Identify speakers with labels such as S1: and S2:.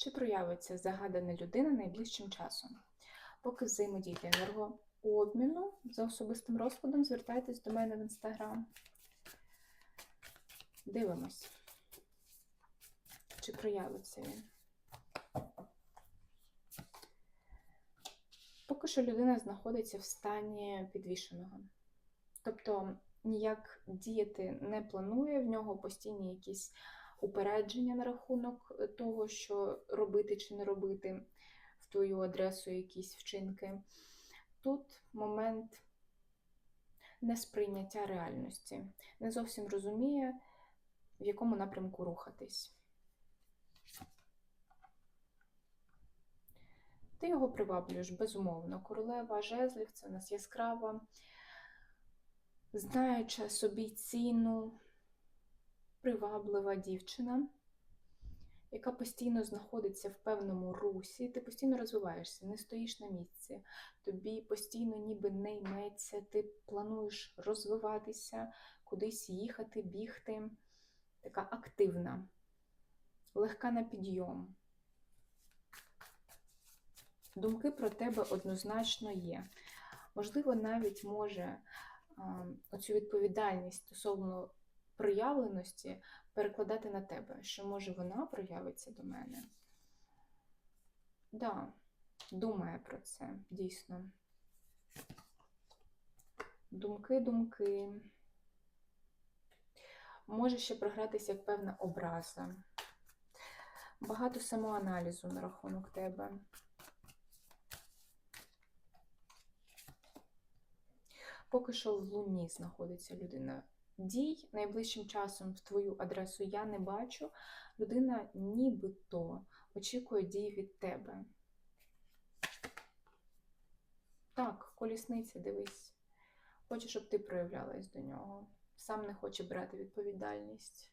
S1: Чи проявиться загадана людина найближчим часом? Поки взаємодійте енергообміну за особистим розкладом, звертайтесь до мене в інстаграм. Дивимось, чи проявиться він. Поки що людина знаходиться в стані підвішеного. Тобто ніяк діяти не планує, в нього постійні якісь упередження на рахунок того, що робити чи не робити в твою адресу якісь вчинки. Тут момент несприйняття реальності, не зовсім розуміє, в якому напрямку рухатись. Ти його приваблюєш безумовно. Королева жезлів це у нас яскрава, знаюча собі ціну, приваблива дівчина, яка постійно знаходиться в певному русі, ти постійно розвиваєшся, не стоїш на місці, тобі постійно ніби не йметься, ти плануєш розвиватися, кудись їхати, бігти. Така активна, легка на підйом. Думки про тебе однозначно є. Можливо, навіть може а, оцю відповідальність стосовно проявленості перекладати на тебе, що може вона проявиться до мене. Да, думає про це, дійсно. Думки, думки. Може ще програтися як певна образа. Багато самоаналізу на рахунок тебе. Поки що в луні знаходиться людина. Дій найближчим часом в твою адресу я не бачу. Людина нібито очікує дій від тебе. Так, колісниця, дивись. Хоче, щоб ти проявлялась до нього. Сам не хоче брати відповідальність.